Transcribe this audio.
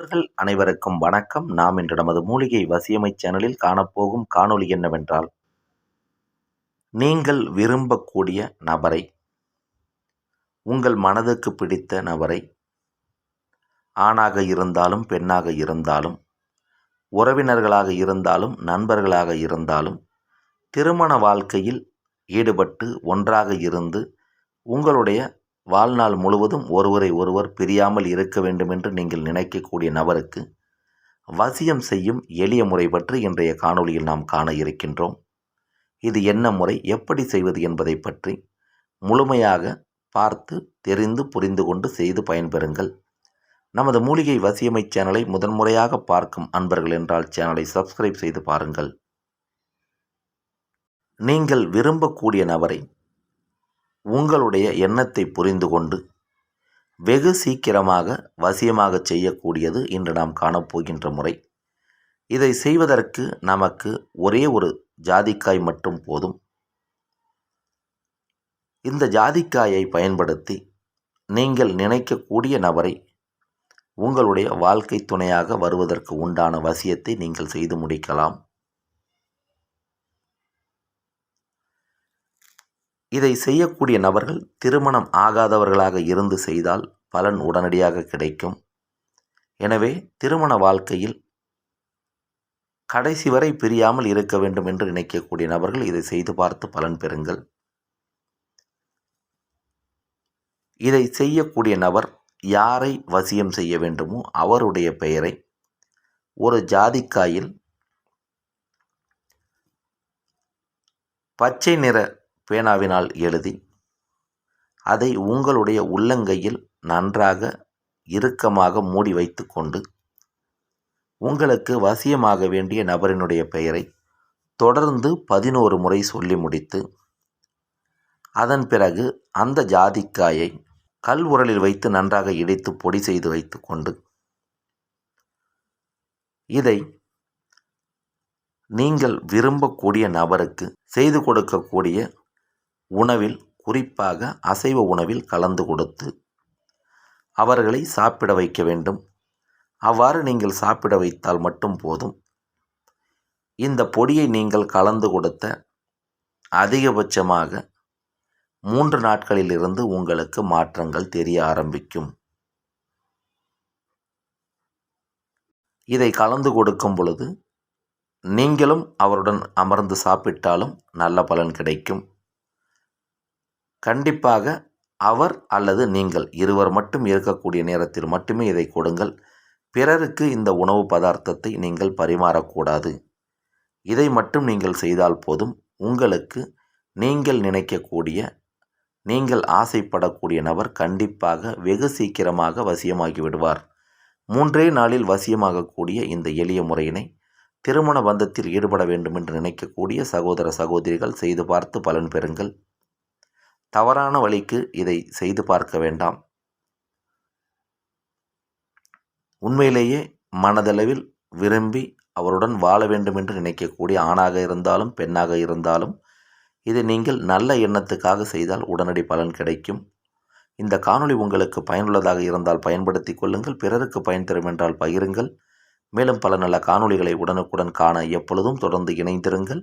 நண்பர்கள் அனைவருக்கும் வணக்கம். நாம் இன்று நமது மூலிகை வசியமை சேனலில் காணப்போகும் காணொளி என்னவென்றால் நீங்கள் விரும்பக்கூடிய நபரை உங்கள் மனதுக்கு பிடித்த நபரை ஆணாக இருந்தாலும் பெண்ணாக இருந்தாலும் உறவினர்களாக இருந்தாலும் நண்பர்களாக இருந்தாலும் திருமண வாழ்க்கையில் ஈடுபட்டு ஒன்றாக இருந்து உங்களுடைய வாழ்நாள் முழுவதும் ஒருவரை ஒருவர் பிரியாமல் இருக்க வேண்டும் என்று நீங்கள் நினைக்கக்கூடிய நபருக்கு வசியம் செய்யும் எளிய முறை பற்றி இன்றைய காணொளியில் நாம் காண இருக்கின்றோம். இது என்ன முறை எப்படி செய்வது என்பதை பற்றி முழுமையாக பார்த்து தெரிந்து புரிந்து கொண்டு செய்து பயன்பெறுங்கள். நமது மூலிகை வசியமை சேனலை முதன்முறையாக பார்க்கும் அன்பர்கள் என்றால் சேனலை சப்ஸ்கிரைப் செய்து பாருங்கள். நீங்கள் விரும்பக்கூடிய நபரை உங்களுடைய எண்ணத்தை புரிந்து கொண்டு வெகு சீக்கிரமாக வசியமாக செய்யக்கூடியது இன்று நாம் காணப்போகின்ற முறை. இதை செய்வதற்கு நமக்கு ஒரே ஒரு ஜாதிக்காய் மட்டும் போதும். இந்த ஜாதிக்காயை பயன்படுத்தி நீங்கள் நினைக்கக்கூடிய நபரை உங்களுடைய வாழ்க்கை துணையாக வருவதற்கு உண்டான வசியத்தை நீங்கள் செய்து முடிக்கலாம். இதை செய்யக்கூடிய நபர்கள் திருமணம் ஆகாதவர்களாக இருந்து செய்தால் பலன் உடனடியாக கிடைக்கும். எனவே திருமண வாழ்க்கையில் கடைசி வரை பிரியாமல் இருக்க வேண்டும் என்று நினைக்கக்கூடிய நபர்கள் இதை செய்து பார்த்து பலன் பெறுங்கள். இதை செய்யக்கூடிய நபர் யாரை வசியம் செய்ய வேண்டுமோ அவருடைய பெயரை ஒரு ஜாதிக்காயில் பச்சை நிற பேனாவினால் எழுதி அதை உங்களுடைய உள்ளங்கையில் நன்றாக இறுக்கமாக மூடி வைத்து கொண்டு உங்களுக்கு வசியமாக வேண்டிய நபரினுடைய பெயரை தொடர்ந்து பதினோரு முறை சொல்லி முடித்து அதன் பிறகு அந்த ஜாதிக்காயை கல் உரலில் வைத்து நன்றாக இடித்து பொடி செய்து வைத்து கொண்டு இதை நீங்கள் விரும்பக்கூடிய நபருக்கு செய்து கொடுக்கக்கூடிய உணவில் குறிப்பாக அசைவ உணவில் கலந்து கொடுத்து அவர்களை சாப்பிட வைக்க வேண்டும். அவ்வாறு நீங்கள் சாப்பிட வைத்தால் மட்டும் போதும். இந்த பொடியை நீங்கள் கலந்து கொடுத்த அதிகபட்சமாக மூன்று நாட்களிலிருந்து உங்களுக்கு மாற்றங்கள் தெரிய ஆரம்பிக்கும். இதை கலந்து கொடுக்கும் பொழுது நீங்களும் அவருடன் அமர்ந்து சாப்பிட்டாலும் நல்ல பலன் கிடைக்கும். கண்டிப்பாக அவர் அல்லது நீங்கள் இருவர் மட்டும் இருக்கக்கூடிய நேரத்தில் மட்டுமே இதை கொடுங்கள். பிறருக்கு இந்த உணவு பதார்த்தத்தை நீங்கள் பரிமாறக்கூடாது. இதை மட்டும் நீங்கள் செய்தால் போதும். உங்களுக்கு நீங்கள் நினைக்கக்கூடிய நீங்கள் ஆசைப்படக்கூடிய நபர் கண்டிப்பாக வெகு சீக்கிரமாக வசியமாகி விடுவார். மூன்றே நாளில் வசியமாகக்கூடிய இந்த எளிய முறையினை திருமண பந்தத்தில் ஈடுபட வேண்டும் என்று நினைக்கக்கூடிய சகோதர சகோதரிகள் செய்து பார்த்து பலன் பெறுங்கள். தவறான வழிக்கு இதை செய்து பார்க்க வேண்டாம். உண்மையிலேயே மனதளவில் விரும்பி அவருடன் வாழ வேண்டும் என்று நினைக்கக்கூடிய ஆணாக இருந்தாலும் பெண்ணாக இருந்தாலும் இதை நீங்கள் நல்ல எண்ணத்துக்காக செய்தால் உடனடி பலன் கிடைக்கும். இந்த காணொளி உங்களுக்கு பயனுள்ளதாக இருந்தால் பயன்படுத்தி கொள்ளுங்கள் பிறருக்கு பயன் தரும் என்றால் பகிருங்கள். மேலும் பல நல்ல காணொளிகளை உடனுக்குடன் காண எப்பொழுதும் தொடர்ந்து இணைந்திருங்கள்.